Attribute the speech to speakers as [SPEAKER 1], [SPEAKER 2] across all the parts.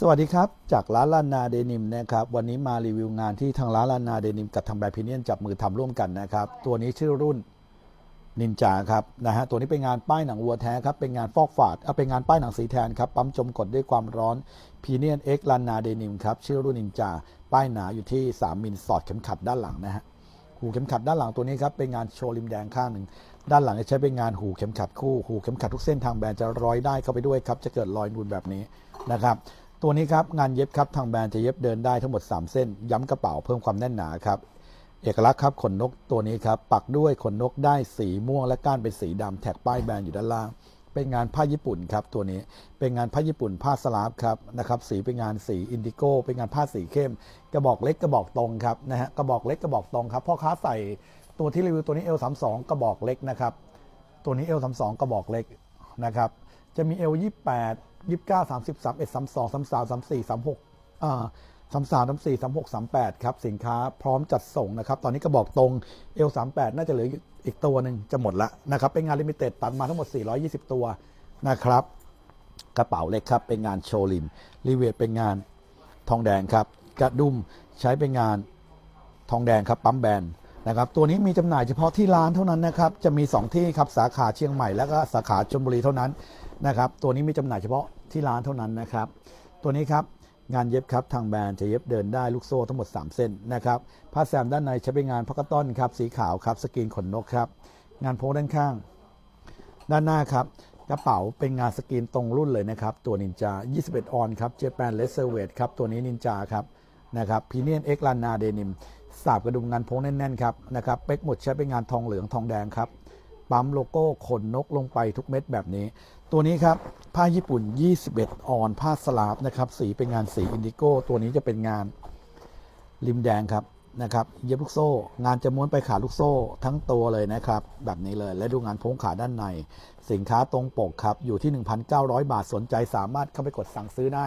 [SPEAKER 1] สวัสดีครับ จากร้านลานาเดนิมนะครับวันนี้มารีวิวงานที่ทางร้านลานาเดนิมกับทางแบรนด์พรีเนียนจับมือทำร่วมกันนะครับ ตัวนี้ชื่อรุ่นนินจาครับนะฮะตัวนี้เป็นงานป้ายหนังวัวแท้ครับเป็นงานฟอกฝาดเอาเป็นงานป้ายหนังสีแทนครับปั๊มจมกดด้วยความร้อนพีเนียนเอ็กลานาเดนิมครับชื่อรุ่นนินจาป้ายหนาอยู่ที่ 3 มิลสอดเข็มขัดด้านหลังนะฮะหูเข็มขัดด้านหลังตัวนี้ครับเป็นงานโชว์ริมแดงข้างหนึ่งด้านหลังจะใช้เป็นงานหูเข็มขัดคู่หูเข็มขัดทุกเส้นทางแบรนด์จะร้อยได้เข้าไปด้วยครับจะเกิดรอยนูนแบบนี้นะครับ ตัวนี้ครับงานเย็บครับทางแบรนด์จะเย็บเดินได้ทั้งหมด 3 เส้น ย้ำกระเป๋าเพิ่มความแน่นหนาครับเอกลักษณ์ครับขนนกตัวนี้ครับปักด้วยขนนกได้สีม่วงและก้านเป็นสีดำแท็กป้ายแบรนด์อยู่ด้านล่าง เป็นงานผ้าญี่ปุ่นครับตัวนี้เป็นงานผ้าญี่ปุ่นผ้าสลาฟครับนะครับสีเป็นงานสีอินดิโก้เป็นงานผ้าสีเข้ม กระบอกเล็กกระบอกตรงครับนะฮะกระบอกเล็กกระบอกตรงครับพ่อค้าใส่ตัวที่รีวิวตัวนี้ L32 กระบอกเล็กนะครับตัวนี้ L32 กระบอกเล็ก นะครับ จะมี L28 29 30 31 32 33 34 36อ่า33 34 36 38 ครับ สินค้าพร้อมจัดส่งนะครับ ตอนนี้กระบอกตรง L38 น่าจะเหลืออีกตัวหนึ่งจะหมดละนะครับ เป็นงานลิมิเต็ดตัดมาทั้งหมด 420 ตัวนะครับ กระเป๋าเล็กครับ เป็นงานโชว์ริมรีเวทเป็นงานทองแดงครับ กระดุมใช้เป็นงานทองแดงครับ ปั๊มแบน นะครับตัวนี้มีจำหน่ายเฉพาะที่ร้านเท่านั้นนะครับจะมี 2 ที่ครับสาขาเชียงใหม่แล้วก็สาขาชลบุรีเท่านั้นนะครับตัวนี้มีจำหน่ายเฉพาะที่ร้านเท่านั้นนะครับตัวนี้ครับงานเย็บครับทางแบรนด์จะเย็บเดินได้ลูกโซ่ทั้งหมด 3 เส้นนะครับผ้าแซมด้านในใช้เป็นงานพักกต้อนครับสีขาวครับสกรีนขนนกครับงานโพด้านข้าง ด้านหน้าครับกระเป๋าเป็นงานสกรีนตรงรุ่นเลยนะครับตัวนินจา 21 ออนครับเจแปนเลสเซอร์เวทครับตัวนี้นินจาครับนะครับพีเนียนเอ็กลานาเดนิม สาบกระดุมงานพงแน่นๆครับนะครับเป็กหมดใช้เป็นงานทองเหลืองทองแดงครับปั๊มโลโก้ขนนกลงไปทุกเม็ดแบบนี้ ตัวนี้ครับผ้าญี่ปุ่น 21 ออน ผ้าสลาฟนะครับสีเป็นงานสีอินดิโก้ ตัวนี้จะเป็นงานริมแดงครับนะครับเย็บลูกโซ่ งานจะม้วนไปขาลูกโซ่ทั้งตัวเลยนะครับ แบบนี้เลยและดูงานโพ้งขาด้านใน สินค้าตรงปกครับ อยู่ที่ 1,900 บาทสนใจสามารถเข้าไปกดสั่งซื้อได้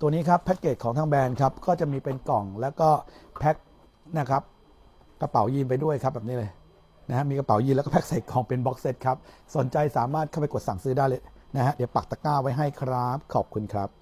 [SPEAKER 1] ตัวนี้ครับแพ็กเกจของทางแบรนด์ครับก็จะมีเป็นกล่องแล้วก็แพ็ค นะครับกระเป๋ายีนไปด้วยครับแบบนี้เลยนะฮะมีกระเป๋ายีนแล้วก็แพ็คใส่กล่องเป็นบ็อกเซตครับสนใจสามารถเข้าไปกดสั่งซื้อได้เลยนะฮะเดี๋ยวปักตะกร้าไว้ให้ครับขอบคุณครับ